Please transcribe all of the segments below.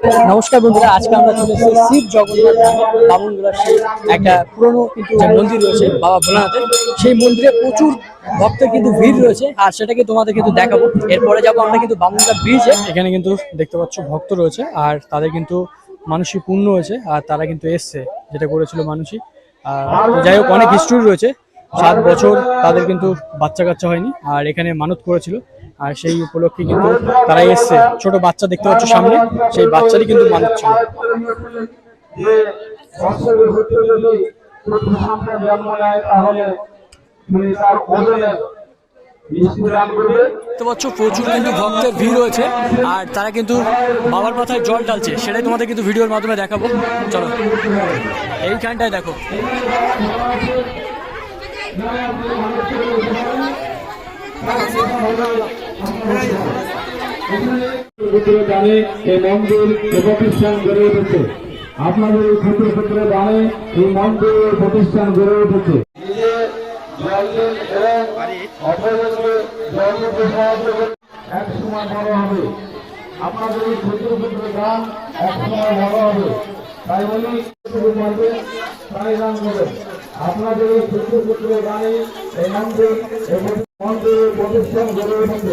নমস্কার বন্ধুরা, আজকে আমরা চলে এসেছি শিব জগন্নাথ ধামে বামুনগোলা সেই একটা পুরনো কিন্তু মন্দির রয়েছে বাবা ভোলানাথের, সেই মন্দিরে প্রচুর ভক্তের কিন্তু ভিড় রয়েছে। আর সেটাকে তোমাদের কিন্তু দেখাবো। এরপরে যাব আমরা কিন্তু বামুনগা ব্রিজে এখানে কিন্তু দেখতে পাচ্ছ ভক্ত রয়েছে, আর তাদের কিন্তু মানসিক পূর্ণ হয়েছে, আর তারা কিন্তু এসছে, যেটা করেছিল মানুষই আর যাই হোক, অনেক হিস্ট্রি রয়েছে। সাত বছর তাদের কিন্তু বাচ্চা কাচ্চা হয়নি, আর এখানে মানত করেছিল। আর সেই উপলক্ষে কিন্তু তারা এসছে। ছোট বাচ্চা দেখতে পাচ্ছ সামনে, সেই বাচ্চারই কিন্তু করবে দেখতে প্রচুর কিন্তু ভিড় রয়েছে, আর তারা কিন্তু বাবার মাথায় জল ঢালছে। সেটাই তোমাদের কিন্তু ভিডিওর মাধ্যমে দেখাবো। চলো, এইখানটায় দেখো। দানে এই মন্দির প্রতিষ্ঠান গড়ে উঠেছে আপনাদের এই ক্ষুদ্র ক্ষুদ্র দানে এই মন্দির প্রতিষ্ঠান গড়ে উঠেছে। এক সময় বড় হবে আপনাদের এই ক্ষুদ্র ক্ষুদ্র দান এক সময় বড় হবে তাই বলি শুরু করবেন তাই দান করবেন আপনাদের এই ক্ষুদ্র ক্ষুদ্র দানে এই মন্দির এই মন্দিরের প্রতিষ্ঠান গড়ে উঠেছে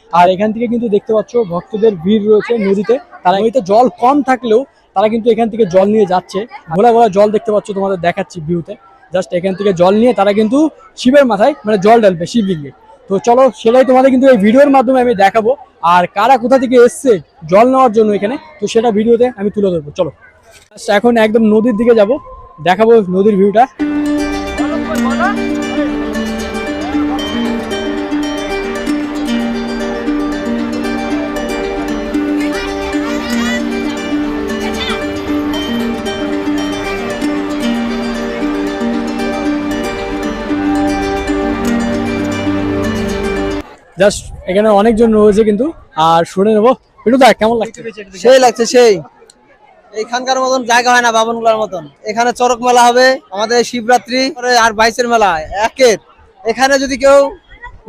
আর এখান থেকে কিন্তু দেখতে পাচ্ছ ভক্তদের ভিড় রয়েছে নদীতে। তারা নদীতে জল কম থাকলেও তারা কিন্তু এখান থেকে জল নিয়ে যাচ্ছে। ভোলা ভোলা জল দেখতে পাচ্ছ, তোমাদের দেখাচ্ছি ভিউতে। জাস্ট এখান থেকে জল নিয়ে তারা কিন্তু শিবের মাথায় মানে জল ঢালবে শিবলিঙ্গে তো চলো, সেটাই তোমাদের কিন্তু এই ভিডিওর মাধ্যমে আমি দেখাবো। আর কারা কোথা থেকে এসছে জল নেওয়ার জন্য এখানে, তো সেটা ভিডিওতে আমি তুলে ধরবো। চলো এখন একদম নদীর দিকে যাব, দেখাবো নদীর ভিউটা জাস্ট এখানে অনেকজন রয়েছে কিন্তু আর শুনে নেব। একটু দেখ কেমন লাগছে? সেই লাগছে সেই। এইখানকার মতন জায়গা হয় না বাবনগুলার মতন। এখানে চরক মেলা হবে আমাদের শিবরাত্রি আর বাইশের মেলা একের। এখানে যদি কেউ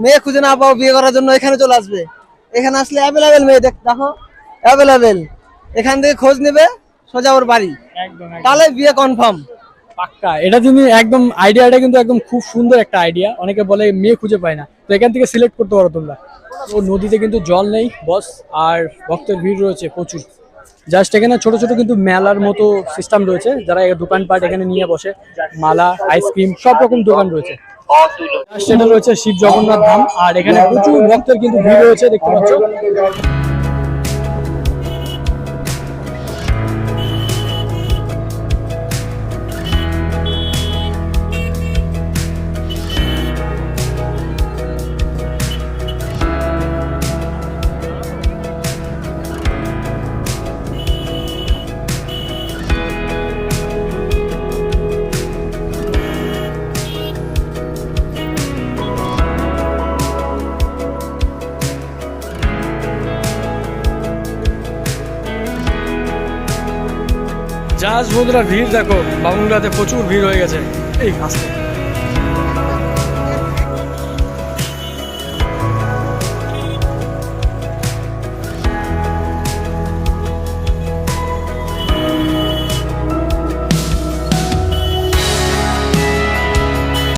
মেয়ে খুঁজে না পাও বিয়ে করার জন্য এখানে চলে আসবে। এখানে আসলে অ্যাভেলেবেল মেয়ে দেখ দেখো অ্যাভেলেবেল এখান থেকে খোঁজ নেবে সোজা ওর বাড়ি। তাহলে বিয়ে কনফার্ম পাক্কা। এটা তুমি একদম আইডিয়াটা কিন্তু একদম খুব সুন্দর একটা আইডিয়া অনেকে বলে মেয়ে খুঁজে পায় না। তো এখান থেকে সিলেক্ট করতে পারো তোমরা। তো নদীতে কিন্তু জল নেই বস আর ভক্তের ভিড় রয়েছে প্রচুর। জাস্ট এখানে ছোট ছোট কিন্তু মেলার মতো সিস্টেম রয়েছে। যারা দোকানপাট এখানে নিয়ে বসে, মালা আইসক্রিম সব রকম দোকান রয়েছে। রয়েছে শিব জগন্নাথ ধাম। আর এখানে প্রচুর ভক্তের কিন্তু ভিড় রয়েছে, দেখতে পাচ্ছ। জাহাজ বন্ধুরা ভিড় দেখো বাংলাতে প্রচুর ভিড় হয়ে গেছে। এই আসতে